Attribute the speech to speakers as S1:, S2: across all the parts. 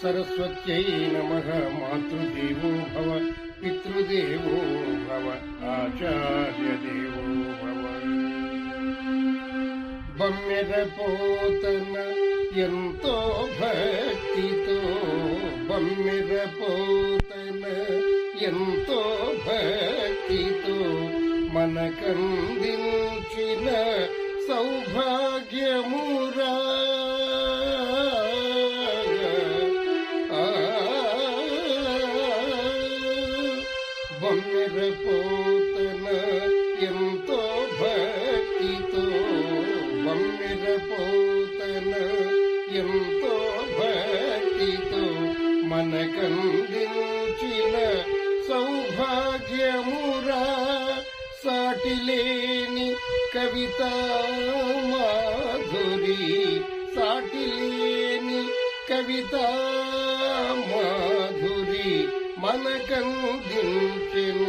S1: సరస్వత్యై నమ మాతృదేవో భవ పితృదేవో భవ ఆచార్యదేవో భవ బమ్మెద పోతన ఎంతో భక్తితో బమ్మెద పోతన ఎంతో భక్తితో మనకందించిన సౌభాగ్యమురా కవిత మాధురి సాటిలేని కవిత మాధురి మనకందించెను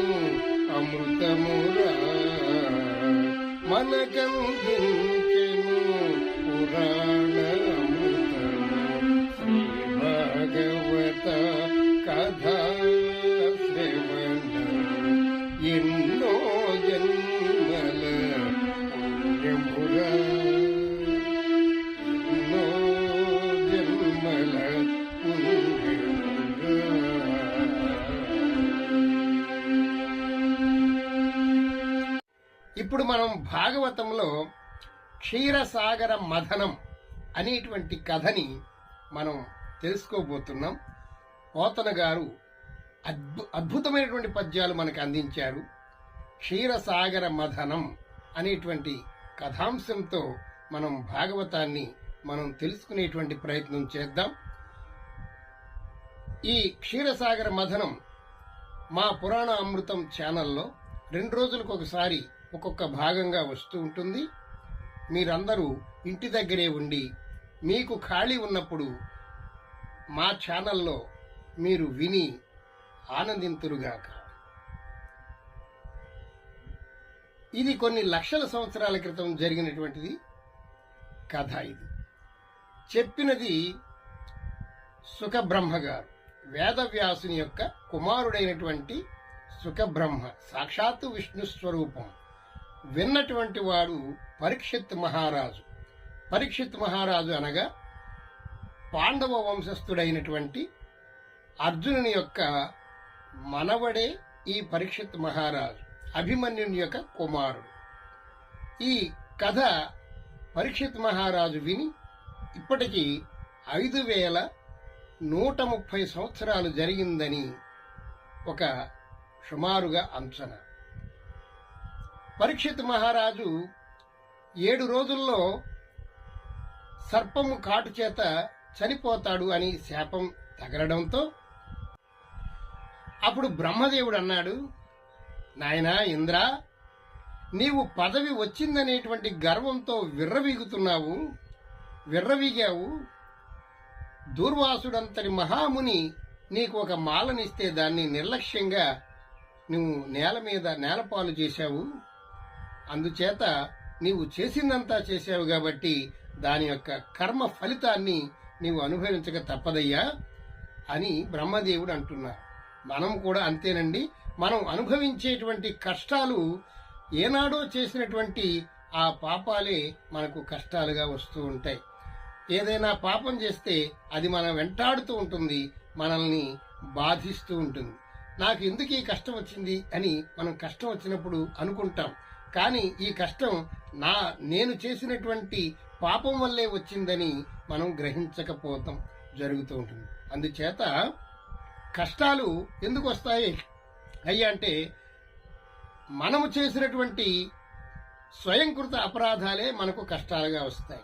S1: అమృతమురా. మనకందించెను పురాణ ఇప్పుడు మనం భాగవతంలో క్షీరసాగర మథనం అనేటువంటి కథని మనం తెలుసుకోబోతున్నాం. పోతన గారు అద్భు అద్భుతమైనటువంటి పద్యాలు మనకు అందించారు. క్షీరసాగర మథనం అనేటువంటి కథాంశంతో మనం భాగవతాన్ని మనం తెలుసుకునేటువంటి ప్రయత్నం చేద్దాం. ఈ క్షీరసాగర మథనం మా పురాణ అమృతం ఛానల్లో రెండు రోజులకు ఒకసారి ఒక్కొక్క భాగంగా వస్తూ ఉంటుంది. మీరందరూ ఇంటి దగ్గరే ఉండి మీకు ఖాళీ ఉన్నప్పుడు మా ఛానల్లో మీరు విని ఆనందింతురుగాక. ఇది కొన్ని లక్షల సంవత్సరాల క్రితం జరిగినటువంటిది కథ ఇది. చెప్పినది సుఖబ్రహ్మ గారు. వేదవ్యాసుని యొక్క కుమారుడైనటువంటి సుఖబ్రహ్మ సాక్షాత్తు విష్ణు స్వరూపం. విన్నటువంటి వాడు పరీక్షిత్ మహారాజు. పరీక్షిత్ మహారాజు అనగా పాండవ వంశస్థుడైనటువంటి అర్జునుని యొక్క మనవడే ఈ పరీక్షిత్ మహారాజు అభిమన్యుని యొక్క కుమారుడు. ఈ కథ పరీక్షిత్ మహారాజు విని ఇప్పటికీ ఐదు వేల నూట ముప్పై సంవత్సరాలు జరిగిందని ఒక సుమారుగా అంచనా. పరీక్షిత్ మహారాజు ఏడు రోజుల్లో సర్పము కాటు చేత చనిపోతాడు అని శాపం తగలడంతో అప్పుడు బ్రహ్మదేవుడు అన్నాడు నాయనా ఇంద్ర నీవు పదవి వచ్చిందనేటువంటి గర్వంతో విర్రవీగుతున్నావు విర్రవీగావు. దూర్వాసుడంతటి మహాముని నీకు ఒక మాలనిస్తే దాన్ని నిర్లక్ష్యంగా నువ్వు నేల మీద నేలపాలు చేశావు. అందుచేత నీవు చేసిందంతా చేసావు కాబట్టి దాని యొక్క కర్మ ఫలితాన్ని నీవు అనుభవించక తప్పదయ్యా అని బ్రహ్మదేవుడు అంటున్నారు. మనం కూడా అంతేనండి. మనం అనుభవించేటువంటి కష్టాలు ఏనాడో చేసినటువంటి ఆ పాపాలే మనకు కష్టాలుగా వస్తూ ఉంటాయి. ఏదైనా పాపం చేస్తే అది మనం వెంటాడుతూ ఉంటుంది మనల్ని బాధిస్తూ ఉంటుంది. నాకు ఎందుకు ఈ కష్టం వచ్చింది అని మనం కష్టం వచ్చినప్పుడు అనుకుంటాం. కానీ ఈ కష్టం నా నేను చేసినటువంటి పాపం వల్లే వచ్చిందని మనం గ్రహించకపోతాం జరుగుతూ ఉంటుంది. అందుచేత కష్టాలు ఎందుకు వస్తాయి? అయ్యా అంటే మనము చేసినటువంటి స్వయంకృత అపరాధాలే మనకు కష్టాలుగా వస్తాయి.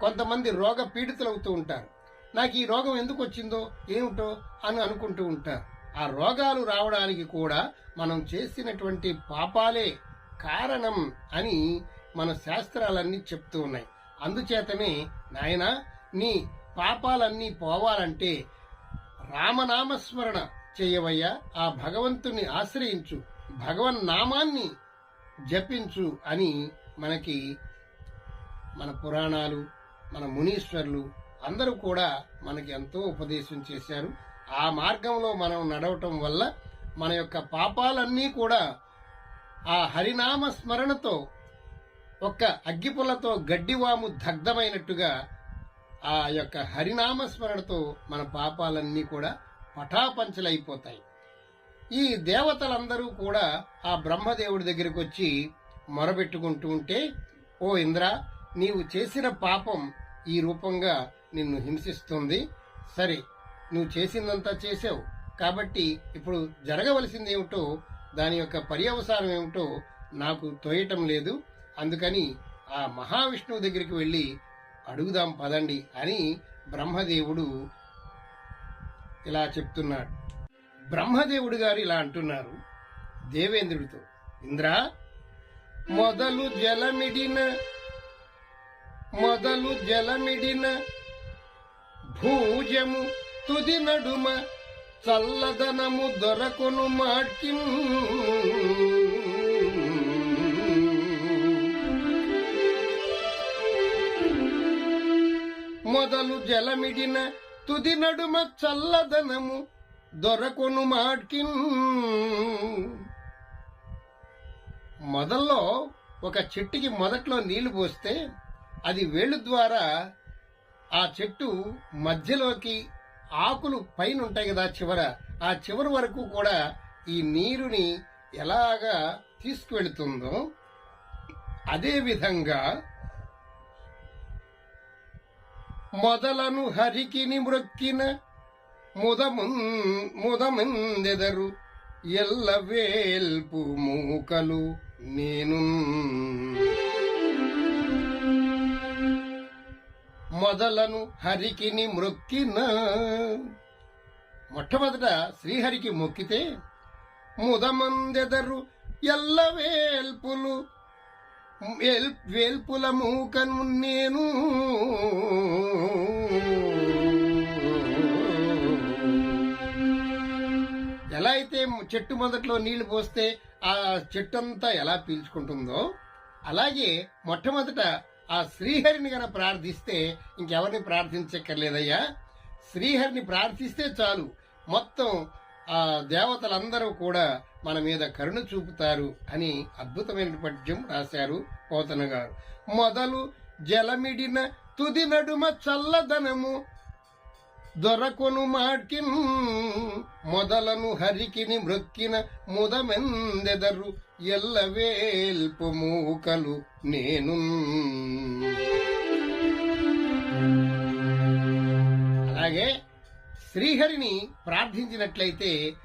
S1: కొంతమంది రోగ పీడితులవుతూ ఉంటారు. నాకు ఈ రోగం ఎందుకు వచ్చిందో ఏమిటో అని అనుకుంటూ ఉంటారు. ఆ రోగాలు రావడానికి కూడా మనం చేసినటువంటి పాపాలే కారణం అని మన శాస్త్రాలన్నీ చెప్తూ ఉన్నాయి. అందుచేతనే నాయన నీ పాపాలన్నీ పోవాలంటే రామనామస్మరణ చేయవయ్యా. ఆ భగవంతుని ఆశ్రయించు భగవన్ నామాన్ని జపించు అని మనకి మన పురాణాలు మన మునీశ్వర్లు అందరూ కూడా మనకి ఎంతో ఉపదేశం చేశారు. ఆ మార్గంలో మనం నడవటం వల్ల మన యొక్క పాపాలన్నీ కూడా ఆ హరినామ స్మరణతో ఒక్క అగ్గిపుల్లతో గడ్డివాము దగ్ధమైనట్టుగా ఆ యొక్క హరినామ స్మరణతో మన పాపాలన్నీ కూడా పటాపంచలైపోతాయి. ఈ దేవతలందరూ కూడా ఆ బ్రహ్మదేవుడి దగ్గరికి వచ్చి మొరబెట్టుకుంటూ ఉంటే ఓ ఇంద్ర నీవు చేసిన పాపం ఈ రూపంగా నిన్ను హింసిస్తుంది. సరే నువ్వు చేసిందంతా చేసావు కాబట్టి ఇప్పుడు జరగవలసింది ఏమిటో దాని యొక్క పర్యవసానం ఏమిటో నాకు తోయటం లేదు. అందుకని ఆ మహావిష్ణువు దగ్గరికి వెళ్ళి అడుగుదాం పదండి అని బ్రహ్మదేవుడు ఇలా చెప్తున్నాడు. బ్రహ్మదేవుడు గారు ఇలా అంటున్నారు దేవేంద్రుడితో. ఇంద్ర మొదలు జలమిడిన మొదలు జలమిడిన భూజము తుది నడుమ చల్లదనము దొరకొను మాటి మొదలు జలమిడిన తుది నడుమ చల్లదనము దొరకొను మాటికి. మొదల్లో ఒక చెట్టుకి మొదట్లో నీళ్ళు పోస్తే అది వేళ్ళు ద్వారా ఆ చెట్టు మధ్యలోకి ఆకులు పైన ఉంటాయి కదా చివర ఆ చివరి వరకు కూడా ఈ నీరుని ఎలాగా తీసుకువెళుతుందో అదే విధంగా మొదలను హరికిని మృక్కిన ముదమున్ ముదమందెదరు ఎల్ల వేల్పు మూకలు నేను మొదలను హరికిని మొక్కిన. మొట్టమొదట శ్రీహరికి మొక్కితే ముదమందెదరు ఎల్ల వేల్పులు వేల్- వేల్పుల మూకను నేను. ఎలా అయితే చెట్టు మొదట్లో నీళ్ళు పోస్తే ఆ చెట్టు అంతా ఎలా పీల్చుకుంటుందో అలాగే మొట్టమొదట ఆ శ్రీహరిని గన ప్రార్థిస్తే ఇంకెవరిని ప్రార్థించక్కర్లేదయ్యా? శ్రీహరిని ప్రార్థిస్తే చాలు. మొత్తం ఆ దేవతలందరూ కూడా మన మీద కరుణ చూపుతారు అని అద్భుతమైన పద్యం రాశారు పోతన గారు. మొదలు జలమిడిన తుది నడుమ చల్లదనము దొరకొను మాట్కిన్ మొదలను హరికిని మృక్కిన ముదమెందెదరు ఎల్లవేల్పు మూకలు నేను అలాగే శ్రీహరిని ప్రార్థించినట్లయితే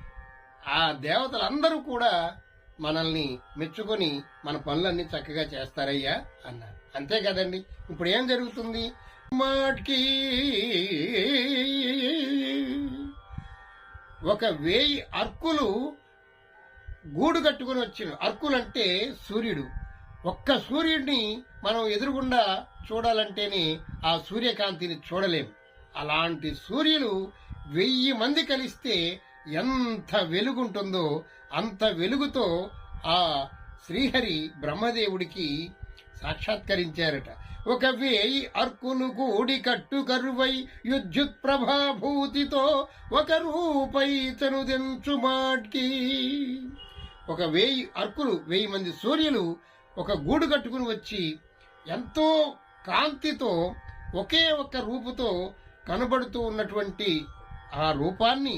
S1: ఆ దేవతలందరూ కూడా మనల్ని మెచ్చుకొని మన పనులన్నీ చక్కగా చేస్తారయ్యా అన్నారు. అంతే కదండి. ఇప్పుడు ఏం జరుగుతుంది? మాట్కి. ఒక వేయి అర్కులు గూడు కట్టుకుని వచ్చిన అర్కులంటే సూర్యుడు. ఒక్క సూర్యుడిని మనం ఎదురుగుండా చూడాలంటేనే ఆ సూర్యకాంతిని చూడలేం. అలాంటి సూర్యులు వెయ్యి మంది కలిస్తే ఎంత వెలుగుంటుందో అంత వెలుగుతో ఆ శ్రీహరి బ్రహ్మదేవుడికి సాక్షాత్కరించారట. ఒక వేయి అర్కులు కూడి కట్టు కరువై యుద్ధుత్ ప్రభాభూతితో ఒక రూపై చనుదెంచు మాట్కి. ఒక వేయి అర్కులు వెయ్యి మంది సూర్యులు ఒక గూడు కట్టుకుని వచ్చి ఎంతో కాంతితో ఒకే ఒక్క రూపుతో కనబడుతూ ఉన్నటువంటి ఆ రూపాన్ని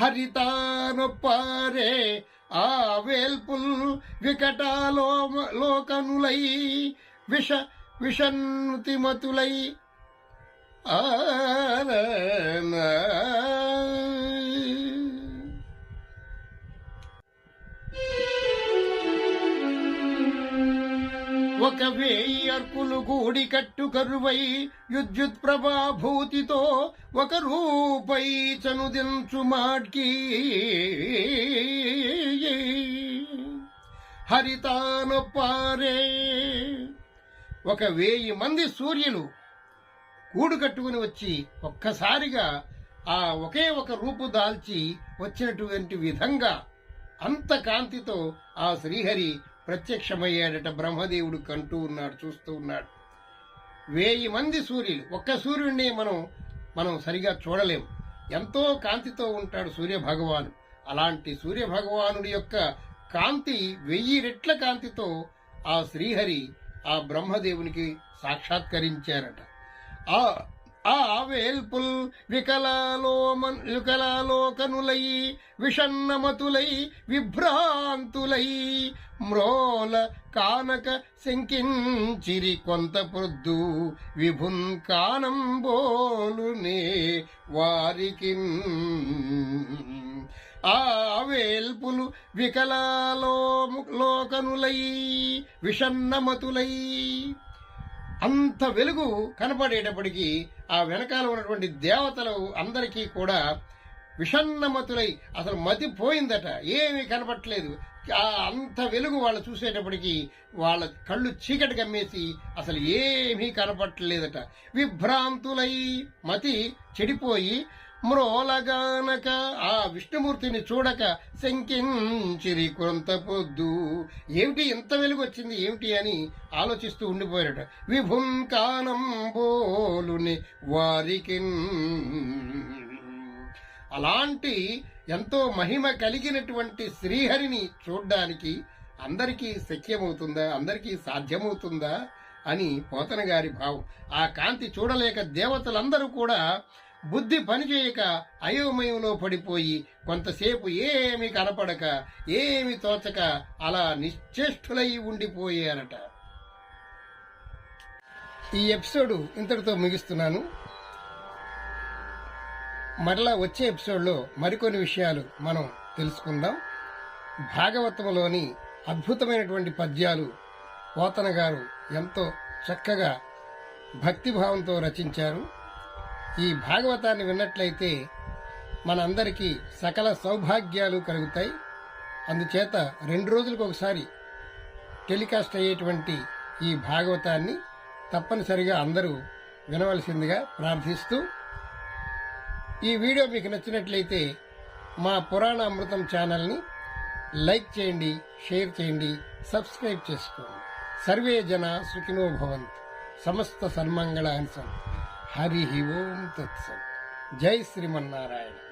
S1: హరితానొప్పారే ఆ వేల్పుల్ వికటాలో లోకనులై విష విషన్తిమతులై ఒక వేయి అర్కులు గూడి కట్టు కరువై యుద్యుత్ ప్రభాభూతితో ఒక రూపై చనుదించు మాట్కి హరితానొప్పారే ఒక వేయి మంది సూర్యులు గూడు కట్టుకుని వచ్చి ఒక్కసారిగా ఆ ఒకే ఒక రూపు దాల్చి వచ్చినటువంటి విధంగా అంత కాంతితో ఆ శ్రీహరి ప్రత్యక్షమయ్యాడట బ్రహ్మదేవుడు కంటూ ఉన్నాడు చూస్తూ ఉన్నాడు. వేయి మంది సూర్యులు ఒక్క సూర్యుడిని మనం మనం సరిగా చూడలేం. ఎంతో కాంతితో ఉంటాడు సూర్యభగవాను. అలాంటి సూర్య భగవానుడి యొక్క కాంతి వెయ్యి రెట్ల కాంతితో ఆ శ్రీహరి ఆ బ్రహ్మదేవునికి సాక్షాత్కరించారట. ఆ ఆ వేల్పుల్ వికలాలోమన్ వికలాలోకనులై విషన్నమతులై విభ్రాంతులై మ్రోల కానక శంకించిరి కొంత పొద్దు విభున్ కానం బోలునే వారికి ఆ వేల్పులు వికలాలో లోకనులై విషన్నమతులై. అంత వెలుగు కనపడేటప్పటికీ ఆ వెనకాల ఉన్నటువంటి దేవతలు అందరికీ కూడా విషన్నమతులై అసలు మతి పోయిందట ఏమీ కనపట్లేదు. ఆ అంత వెలుగు వాళ్ళు చూసేటప్పటికి వాళ్ళ కళ్ళు చీకటి కమ్మేసి అసలు ఏమీ కనపట్టలేదట విభ్రాంతులై మతి చెడిపోయి మ్రోలగానక ఆ విష్ణుమూర్తిని చూడక శంకించిరి కొంత పొద్దు. ఏమిటి ఇంత వెలుగు వచ్చింది ఏమిటి అని ఆలోచిస్తూ ఉండిపోయాడు విభుం కానం పోలుని వారికి అలాంటి ఎంతో మహిమ కలిగినటువంటి శ్రీహరిని చూడ్డానికి అందరికీ శక్యమవుతుందా? అందరికీ సాధ్యమవుతుందా? అని పోతన గారి భావం. ఆ కాంతి చూడలేక దేవతలందరూ కూడా బుద్ధి పనిచేయక అయోమయంలో పడిపోయి కొంతసేపు ఏమి కనపడక ఏమి తోచక అలా నిశ్చేష్టులై ఉండిపోయారట. ఈ ఎపిసోడ్ ఇంతటితో ముగిస్తున్నాను. మరలా వచ్చే ఎపిసోడ్లో మరికొన్ని విషయాలు మనం తెలుసుకుందాం. భాగవతంలోని అద్భుతమైనటువంటి పద్యాలు పోతన గారు ఎంతో చక్కగా భక్తిభావంతో రచించారు. ఈ భాగవతాన్ని విన్నట్లయితే మనందరికీ సకల సౌభాగ్యాలు కలుగుతాయి. అందుచేత రెండు రోజులకు ఒకసారి టెలికాస్ట్ అయ్యేటువంటి ఈ భాగవతాన్ని తప్పనిసరిగా అందరూ వినవలసిందిగా ప్రార్థిస్తూ ఈ వీడియో మీకు నచ్చినట్లయితే మా పురాణ అమృతం ఛానల్ని లైక్ చేయండి షేర్ చేయండి సబ్స్క్రైబ్ చేసుకోండి. సర్వే జన సుఖినోభవంత్ సమస్త సన్మంగళాన్ని సంతు हरी ओम तत्सव जय श्रीमन्नारायण।